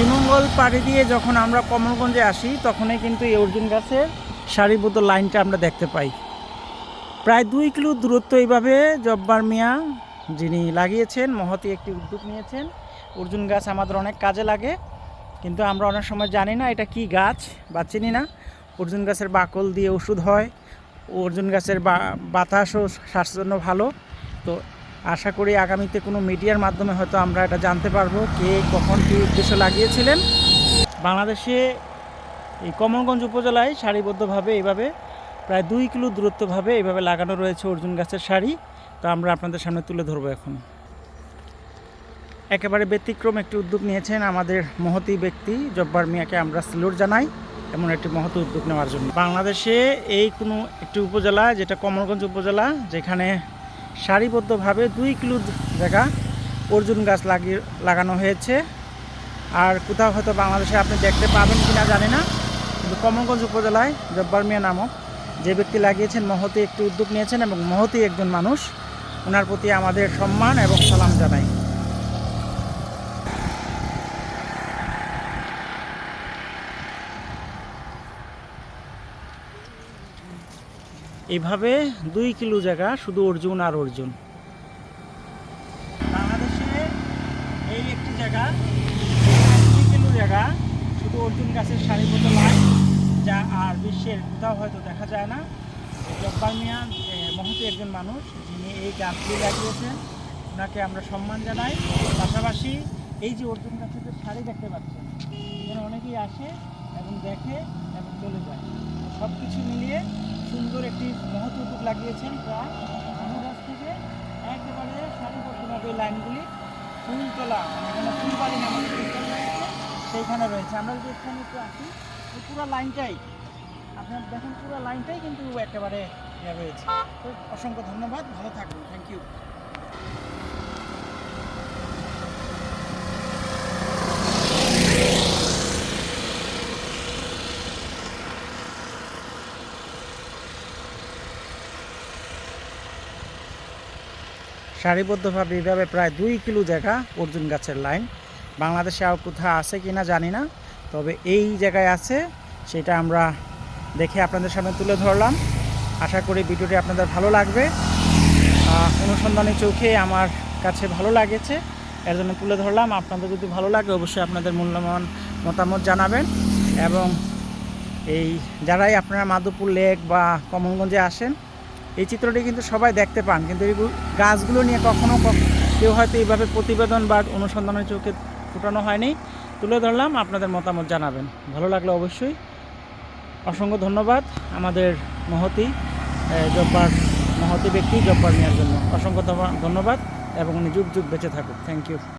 জঙ্গল পাড়ি দিয়ে যখন আমরা কমলগঞ্জে আসি, তখনই কিন্তু এই অর্জুন গাছের সারিবদ্ধ লাইনটা আমরা দেখতে পাই। প্রায় দুই কিলো দূরত্ব এইভাবে জব্বার মিয়া যিনি লাগিয়েছেন, মহতি একটি উদ্যোগ নিয়েছেন। অর্জুন গাছ আমাদের অনেক কাজে লাগে, কিন্তু আমরা অনেক সময় জানি না এটা কি গাছ বা চিনি না। অর্জুন গাছের বাকল দিয়ে ওষুধ হয়, অর্জুন গাছের বাতাসও স্বাস্থ্যের জন্য ভালো। তো আশা করি আগামীতে কোনো মিডিয়ার মাধ্যমে হয়তো আমরা এটা জানতে পারব কে কখন কী উদ্দেশ্য লাগিয়েছিলেন। বাংলাদেশে এই কমলগঞ্জ উপজেলায় সারিবদ্ধভাবে এইভাবে প্রায় দুই কিলো দূরত্বভাবে এইভাবে লাগানো রয়েছে অর্জুন গাছের শাড়ি তো আমরা আপনাদের সামনে তুলে ধরবো এখন। একেবারে ব্যতিক্রম একটি উদ্যোগ নিয়েছেন আমাদের মহতি ব্যক্তি জব্বার মিয়াকে আমরা স্যালুট জানাই এমন একটি মহৎ উদ্যোগ নেওয়ার জন্য। বাংলাদেশে এই কোনো একটি উপজেলা, যেটা কমলগঞ্জ উপজেলা, যেখানে সারিবদ্ধভাবে দুই কিলো জায়গা অর্জুন গাছ লাগিয়ে লাগানো হয়েছে। আর কোথাও হয়তো বাংলাদেশে আপনি দেখতে পাবেন কিনা জানি না, কিন্তু কমলগঞ্জ উপজেলায় জব্বার মিয়া নামক যে ব্যক্তি লাগিয়েছেন, মহতি একটি উদ্যোগ নিয়েছেন এবং মহতি একজন মানুষ ওনার প্রতি আমাদের সম্মান এবং সালাম জানাই। এইভাবে দুই কিলো জায়গা শুধু অর্জুন আর অর্জুন। বাংলাদেশে এই একটি জায়গা, দুই কিলো জায়গা শুধু অর্জুন গাছের সারিবদ্ধ লাইন যা আর বিশ্বের কোথাও হয়তো দেখা যায় না। জব্বার মিয়া মহতি একজন মানুষ, যিনি এই গাছগুলি লাগিয়েছেন। ওনাকে আমরা সম্মান জানাই। পাশাপাশি এই যে অর্জুন গাছের শাড়ি দেখতে পাচ্ছেন, এখানে অনেকেই আসে এবং দেখে এবং চলে যায়। সব কিছু মিলিয়ে সুন্দর একটি মহৎ উদ্যোগ লাগিয়েছেন প্রায় আমার গাছ থেকে একেবারে সারিবদ্ধভাবে লাইনগুলি ফুল তোলা মানে এখানে ফুলবাড়ি নামক সেইখানে রয়েছে। আমরা যদি এখানে একটু আসি পুরো লাইনটাই, আপনার দেখেন পুরো লাইনটাই কিন্তু একেবারে ইয়ে রয়েছে। তো অসংখ্য ধন্যবাদ, ভালো থাকবেন। থ্যাংক ইউ সারিবদ্ধভাবে এইভাবে প্রায় দুই কিলো জায়গা অর্জুন গাছের লাইন। বাংলাদেশে আর কোথাও আছে কি না জানি না, তবে এই জায়গায় আছে, সেটা আমরা দেখে আপনাদের সামনে তুলে ধরলাম। আশা করি ভিডিওটি আপনাদের ভালো লাগবে। অনুসন্ধানী চোখে আমার কাছে ভালো লাগেছে, এর জন্য তুলে ধরলাম। আপনাদের যদি ভালো লাগে, অবশ্যই আপনাদের মূল্যবান মতামত জানাবেন। এবং এই, যারাই আপনারা মাধবপুর লেক বা কমলগঞ্জে আসেন এই চিত্রটি কিন্তু সবাই দেখতে পান, কিন্তু এই গাছগুলো নিয়ে কখনো ক- কেউ হয়তো এইভাবে প্রতিবেদন বা অনুসন্ধানের চোখে ফুটানো হয়নি। তুলে ধরলাম, আপনাদের মতামত জানাবেন। ভালো লাগলে অবশ্যই। অসংখ্য ধন্যবাদ আমাদের মহতি জব্বার মহতি ব্যক্তি, জব্বার নেওয়ার জন্য। অসংখ্য ধন্যবাদ এবং উনি যুগ যুগ বেঁচে থাকুক। Thank you